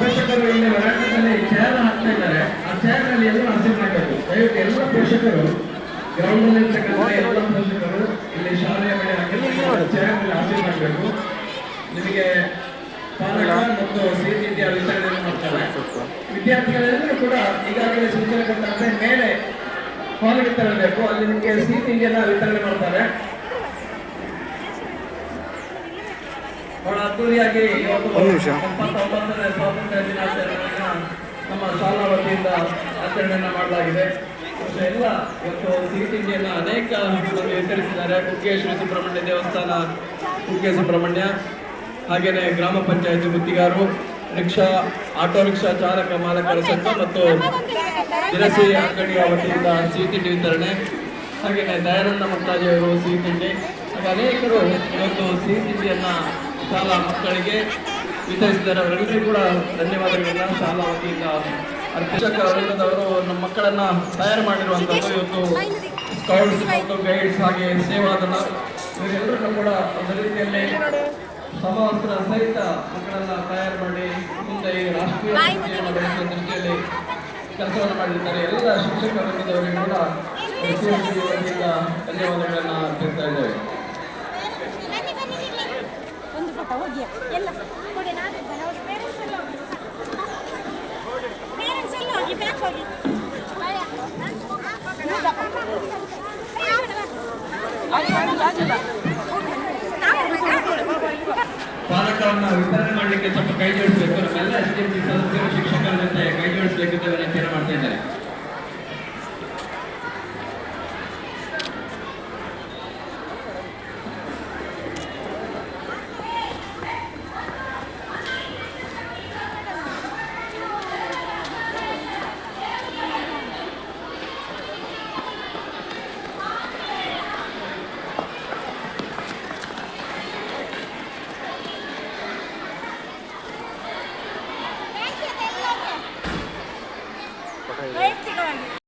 ಪೋಷಕರು ಇಲ್ಲಿ ಒಳಾಂಗಣದಲ್ಲಿ ಚೇರ್ ಹಾಕ್ತಾ ಇದ್ದಾರೆ. ಆ ಚೇರ್ನಲ್ಲಿ ಎಲ್ಲ ಹಸಿರು ಮಾಡಬೇಕು. ದಯವಿಟ್ಟು ಎಲ್ಲ ಪೋಷಕರು ಇರ್ತಕ್ಕಂಥ ಎಲ್ಲ ಪೋಷಕರು, ಇಲ್ಲಿ ಶಾಲೆಯ ಮೇಲೆ ಚೇರ್ನಲ್ಲಿ ಹಸಿರು ಮಾಡಬೇಕು. ನಿಮಗೆ ಪಾಲಕ ಮತ್ತು ಸೀಟ್ ಇತಿಹಾಸ ವಿತರಣೆ ಮಾಡ್ತಾರೆ. ವಿದ್ಯಾರ್ಥಿಗಳೆಲ್ಲರೂ ಕೂಡ ಈಗಾಗಲೇ ಸೂಚನೆ ಕೊಟ್ಟಾದ್ರೆ ಮೇಲೆ ಹಾಲ್ ತರಬೇಕು ಅಲ್ಲಿ ನಿಮಗೆ ಸೀಟಿಂಗ್ ಎಲ್ಲ ವಿತರಣೆ ಮಾಡ್ತಾರೆ. ಬಹಳ ಅದ್ದೂರಿಯಾಗಿ ಒಂದು ಸ್ವಾತಂತ್ರ್ಯ ದಿನಾಚರಣೆಯನ್ನ ನಮ್ಮ ಶಾಲಾ ವತಿಯಿಂದ ಆಚರಣೆಯನ್ನ ಮಾಡಲಾಗಿದೆ. ಎಲ್ಲ ಇವತ್ತು ಸಿಹಿ ತಿಂಡಿಯನ್ನು ಅನೇಕ ವಿತರಿಸಿದ್ದಾರೆ. ಕುಕ್ಕೆ ಶ್ರೀ ಸುಬ್ರಹ್ಮಣ್ಯ ದೇವಸ್ಥಾನ ಕುಕ್ಕೆ ಸುಬ್ರಹ್ಮಣ್ಯ ಹಾಗೇನೆ ಗ್ರಾಮ ಪಂಚಾಯತಿ ಗುತ್ತಿಗಾರು ರಿಕ್ಷಾ ಆಟೋ ರಿಕ್ಷಾ ಚಾಲಕ ಮಾಲಕರ ಸಂಘ ಮತ್ತು ದಿನಸಿ ಅಂಗಡಿಯ ವತಿಯಿಂದ ಸಿಹಿ ತಿಂಡಿ ವಿತರಣೆ ಹಾಗೆಯೇ ದಯಾನಂದ ಮಕ್ಕಳಾಜಿ ಅವರು ಸಿಹಿ ತಿಂಡಿ ಹಾಗೆ ಅನೇಕರು ಇವತ್ತು ಸಿಹಿ ತಿಂಡಿಯನ್ನ ಶಾಲಾ ಮಕ್ಕಳಿಗೆ ವಿತರಿಸಿದ್ದಾರೆ. ಅವರೆಲ್ಲರಿಗೂ ಕೂಡ ಧನ್ಯವಾದಗಳನ್ನ ಶಾಲಾ ವತಿಯಿಂದ ಅರ್ಪಿಸಕ ಅವರು ನಮ್ಮ ಮಕ್ಕಳನ್ನ ತಯಾರು ಮಾಡಿರುವಂಥದ್ದು ಇವತ್ತು ಸ್ಕೌಟ್ಸ್ ಮತ್ತು ಗೈಡ್ಸ್ ಹಾಗೆ ಸೇವಾದನ ಇವರೆಲ್ಲರನ್ನು ಕೂಡ ಒಂದು ರೀತಿಯಲ್ಲಿ ಸಮವಸ್ತ್ರ ಸಹಿತ ಮಕ್ಕಳನ್ನ ತಯಾರು ಮಾಡಿ ಮುಂದೆ ಈ ರಾಷ್ಟ್ರೀಯ ದೃಷ್ಟಿಯಲ್ಲಿ ಕೆಲಸವನ್ನು ಮಾಡಿದ್ದಾರೆ. ಎಲ್ಲ ಶಿಕ್ಷಕ ವರ್ಗದವರಿಗೂ ಕೂಡ ಧನ್ಯವಾದಗಳನ್ನು ತಿಳಿಸ್ತಾ ಇದ್ದೇವೆ. ಫೋಟೋ ಹೋಗಿ ಎಲ್ಲ ಕೊಡಿ, ನಾನು ಪೇರೆಂಟ್ಸ್ ಎಲ್ಲ ಪೇರೆಂಟ್ಸ್ ಎಲ್ಲ ಪಾಲಕರನ್ನ ವಿತರಣೆ ಮಾಡಲಿಕ್ಕೆ ಸ್ವಲ್ಪ ಕೈ ಜೋಡಿಸಬೇಕು. ನಮ್ಮೆಲ್ಲ ಎಸ್ ಡಿ ಎಂ ಸದಸ್ಯರು, ಶಿಕ್ಷಕರ ಜೊತೆ ಕೈ ಜೋಡಿಸಲಿಕ್ಕೆ ವಿನಂತಿಯನ್ನು ಮಾಡ್ತಾ ಇದ್ದಾರೆ ವೈಯಕ್ತಿಕವಾಗಿ